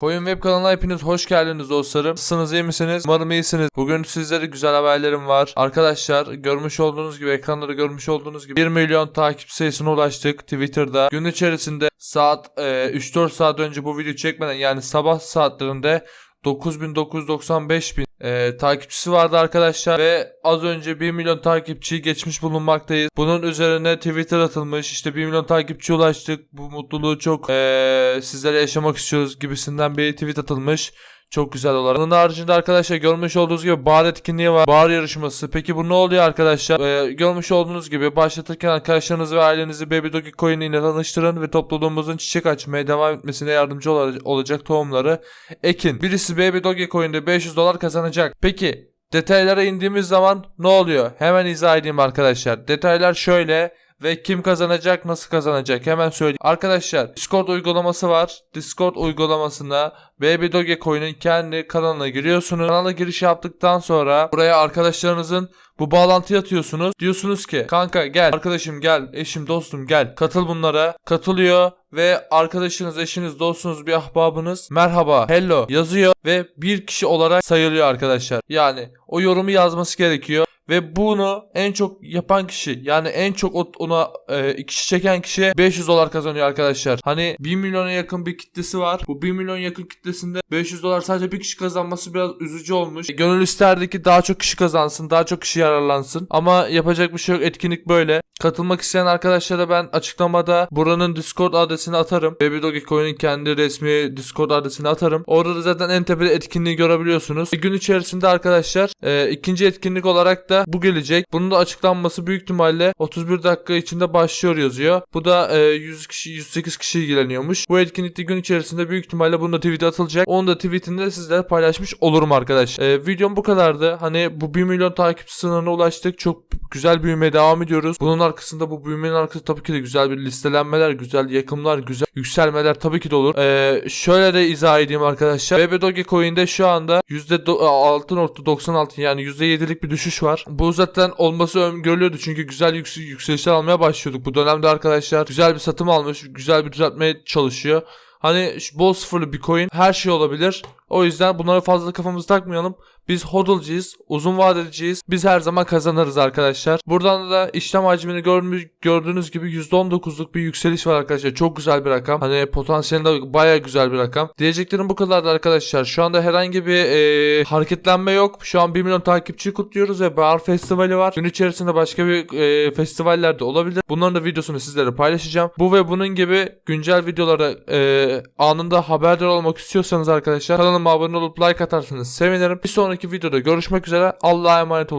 Koyun Web kanalına hepiniz hoş geldiniz dostlarım. Nasılsınız iyi misiniz? Umarım iyisiniz. Bugün sizlere güzel haberlerim var. Arkadaşlar görmüş olduğunuz gibi ekranları görmüş olduğunuz gibi 1 milyon takip sayısına ulaştık Twitter'da. Gün içerisinde saat e, 3-4 saat önce bu video çekmeden yani sabah saatlerinde 9995 bin e, takipçisi vardı arkadaşlar ve az önce 1 milyon takipçiyi geçmiş bulunmaktayız. Bunun üzerine Twitter atılmış işte 1 milyon takipçi ulaştık bu mutluluğu çok e, sizlere yaşamak istiyoruz gibisinden bir tweet atılmış. Çok güzel olarak. Bunun haricinde arkadaşlar görmüş olduğunuz gibi bahar etkinliği var. Bahar yarışması. Peki bu ne oluyor arkadaşlar? Ee, görmüş olduğunuz gibi başlatırken arkadaşlarınızı ve ailenizi Baby Dogi Coin ile tanıştırın ve topluluğumuzun çiçek açmaya devam etmesine yardımcı ola- olacak tohumları ekin. Birisi Baby Dogi Coin'de 500 dolar kazanacak. Peki detaylara indiğimiz zaman ne oluyor? Hemen izah edeyim arkadaşlar. Detaylar şöyle ve kim kazanacak nasıl kazanacak hemen söyleyeyim. Arkadaşlar Discord uygulaması var. Discord uygulamasına Baby Dogecoin'in kendi kanalına giriyorsunuz. Kanala giriş yaptıktan sonra buraya arkadaşlarınızın bu bağlantıyı atıyorsunuz. Diyorsunuz ki kanka gel arkadaşım gel eşim dostum gel katıl bunlara. Katılıyor ve arkadaşınız eşiniz dostunuz bir ahbabınız merhaba hello yazıyor ve bir kişi olarak sayılıyor arkadaşlar. Yani o yorumu yazması gerekiyor. Ve bunu en çok yapan kişi yani en çok ona e, kişi çeken kişi 500 dolar kazanıyor arkadaşlar. Hani 1 milyona yakın bir kitlesi var. Bu 1 milyon yakın kitlesinde 500 dolar sadece bir kişi kazanması biraz üzücü olmuş. E, Gönül isterdi ki daha çok kişi kazansın, daha çok kişi yararlansın. Ama yapacak bir şey yok. Etkinlik böyle. Katılmak isteyen arkadaşlara ben açıklamada buranın Discord adresini atarım. Baby Dogi Coin'in kendi resmi Discord adresini atarım. Orada da zaten en tepede etkinliği görebiliyorsunuz. Bir gün içerisinde arkadaşlar e, ikinci etkinlik olarak da bu gelecek. Bunun da açıklanması büyük ihtimalle 31 dakika içinde başlıyor yazıyor. Bu da e, 100 kişi 108 kişi ilgileniyormuş. Bu etkinlikte gün içerisinde büyük ihtimalle bunun da tweet'i atılacak. Onu da tweetinde de sizlere paylaşmış olurum arkadaş. E, videom bu kadardı. Hani bu 1 milyon takipçi sınırına ulaştık. Çok güzel büyümeye devam ediyoruz. Bunun arkasında bu büyümenin arkasında tabii ki de güzel bir listelenmeler, güzel yakımlar, güzel yükselmeler tabii ki de olur. Ee, şöyle de izah edeyim arkadaşlar. BB Dogecoin'de şu anda %6.96 yani %7'lik bir düşüş var. Bu zaten olması öngörülüyordu çünkü güzel yüksel yükselişler almaya başlıyorduk. Bu dönemde arkadaşlar güzel bir satım almış, güzel bir düzeltmeye çalışıyor. Hani bol sıfırlı bir coin her şey olabilir. O yüzden bunlara fazla kafamızı takmayalım. Biz hodl'cıyız, uzun vadeciciyiz. Biz her zaman kazanırız arkadaşlar. Buradan da işlem hacmini gördüğünüz gibi %19'luk bir yükseliş var arkadaşlar. Çok güzel bir rakam. Hani potansiyelinde baya güzel bir rakam. Diyeceklerim bu kadardı arkadaşlar. Şu anda herhangi bir e, hareketlenme yok. Şu an 1 milyon takipçi kutluyoruz ve Bahar Festivali var. Gün içerisinde başka bir e, festivaller de olabilir. Bunların da videosunu sizlere paylaşacağım. Bu ve bunun gibi güncel videolara e, anında haberdar olmak istiyorsanız arkadaşlar kanalıma abone olup like atarsanız sevinirim. Bir sonraki videoda görüşmek üzere. Allah'a emanet olun.